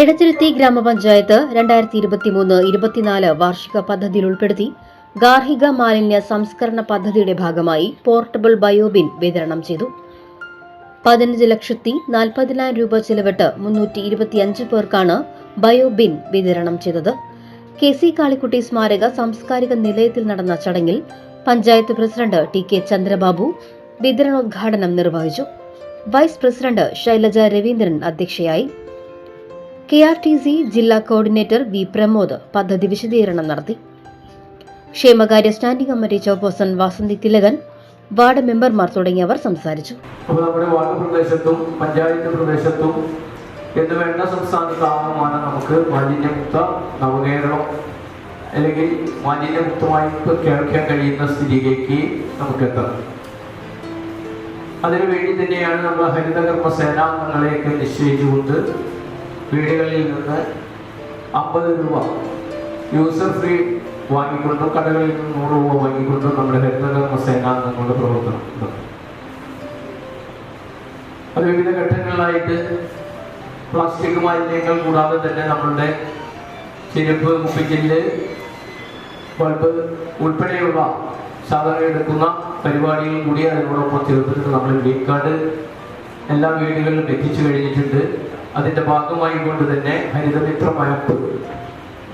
എടത്തിരുത്തി ഗ്രാമപഞ്ചായത്ത് രണ്ടായിരത്തി ഇരുപത്തിമൂന്ന് ഇരുപത്തിനാല് വാർഷിക പദ്ധതിയിൽ ഉൾപ്പെടുത്തി ഗാർഹിക മാലിന്യ സംസ്കരണ പദ്ധതിയുടെ ഭാഗമായി പോർട്ടബിൾ ബയോബിൻ വിതരണം ചെയ്തു. പതിനഞ്ച് ലക്ഷത്തി നാൽപ്പതിനായിരം രൂപ ചെലവിട്ട് മുന്നൂറ്റി ഇരുപത്തിയഞ്ച് പേർക്കാണ് ബയോബിൻ വിതരണം ചെയ്തത്. കെ സി കാളിക്കുട്ടി സ്മാരക സാംസ്കാരിക നിലയത്തിൽ നടന്ന ചടങ്ങിൽ panchayat president T K Chandrababu വിതരണോദ്ഘാടനം നിർവഹിച്ചു. വൈസ് പ്രസിഡന്റ് ശൈലജ രവീന്ദ്രൻ അധ്യക്ഷയായി. കെ ആർ ടി സി ജില്ലാ കോർഡിനേറ്റർ വി പ്രമോദ് പദ്ധതി വിശദീകരണം നടത്തി. ക്ഷേമകാര്യ standing committee chairperson Vasanthi Thilakan ward മെമ്പർമാർ തുടങ്ങിയവർ സംസാരിച്ചു. നമ്മുടെ വാർഡ് പ്രദേശത്തും പഞ്ചായത്ത് പ്രദേശത്തും എന്ന് വേണ്ട സംസ്ഥാനത്താകമാനം നമുക്ക് മാലിന്യമുക്ത നവകേരളം അല്ലെങ്കിൽ മാലിന്യമുക്തമായി പ്രഖ്യാപിക്കാൻ കഴിയുന്ന സ്ഥിതിയിലേക്ക് നമുക്ക് എത്താം. അതിനുവേണ്ടി തന്നെയാണ് നമ്മൾ ഹരിതകർമ്മ സേനാംഗങ്ങളെയൊക്കെ നിശ്ചയിച്ചുകൊണ്ട് വീടുകളിൽ നിന്ന് അമ്പത് രൂപ. യൂസർ ഫ്രീ വാങ്ങിക്കൊണ്ടും കടകളിൽ നിന്ന് നൂറ് രൂപ വാങ്ങിക്കൊണ്ടും നമ്മുടെ ഹരിതകർമ്മ നമ്മുടെ പ്രവർത്തനം അത് വിവിധ ഘട്ടങ്ങളിലായിട്ട് പ്ലാസ്റ്റിക് മാലിന്യങ്ങൾ കൂടാതെ തന്നെ നമ്മളുടെ ചെരുപ്പ് കുപ്പിച്ചില്ല് ബൾബ് ഉൾപ്പെടെയുള്ള സാധനം എടുക്കുന്ന പരിപാടികൾ കൂടി അതിനോടൊപ്പം ചേർത്തിട്ട് നമ്മൾ ഗ്രീൻ കാർഡ് എല്ലാ വീടുകളിലും എത്തിച്ചു കഴിഞ്ഞിട്ടുണ്ട്. അതിന്റെ ഭാഗമായി കൊണ്ട് തന്നെ ഹരിതമിത്ര മാപ്പ്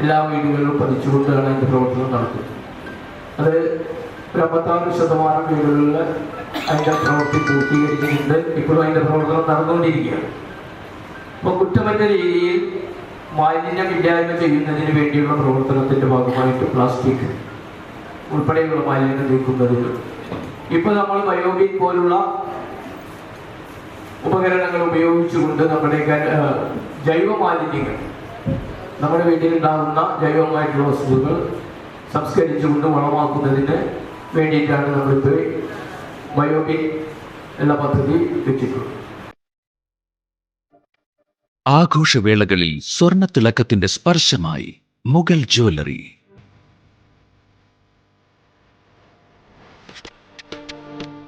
എല്ലാ വീടുകളിലും പതിച്ചുകൊണ്ടാണ് അതിന്റെ പ്രവർത്തനം നടത്തുന്നത് അത് ഒരു അമ്പത്താറ് ശതമാനം വീടുകളിൽ അതിന്റെ പ്രവൃത്തി പൂർത്തീകരിച്ചിട്ടുണ്ട്. ഇപ്പോഴും അതിന്റെ പ്രവർത്തനം നടന്നുകൊണ്ടിരിക്കുകയാണ്. അപ്പൊ കുറ്റമറ്റ രീതിയിൽ മാലിന്യമില്ലായ്മ ചെയ്യുന്നതിന് വേണ്ടിയുള്ള പ്രവർത്തനത്തിന്റെ ഭാഗമായിട്ട് പ്ലാസ്റ്റിക് ഉൾപ്പെടെയുള്ള മാലിന്യം നീക്കുന്നതിന് ഇപ്പൊ നമ്മൾ ബയോബിൻ പോലുള്ള ഉപയോഗിച്ചുകൊണ്ട് നമ്മുടെ ജൈവ മാലിന്യങ്ങൾ നമ്മുടെ വീട്ടിലുണ്ടാകുന്ന ജൈവമായിട്ടുള്ള വസ്തുക്കൾ സംസ്കരിച്ചുകൊണ്ട് വളമാക്കുന്നതിന് വേണ്ടിയിട്ടാണ് നമ്മളിപ്പോൾ ബയോബിൻ എന്ന പദ്ധതി വെച്ചിട്ടുള്ളത്. ആഘോഷവേളകളിൽ സ്വർണത്തിളക്കത്തിന്റെ സ്പർശമായി മുഗൾ ജ്വല്ലറി.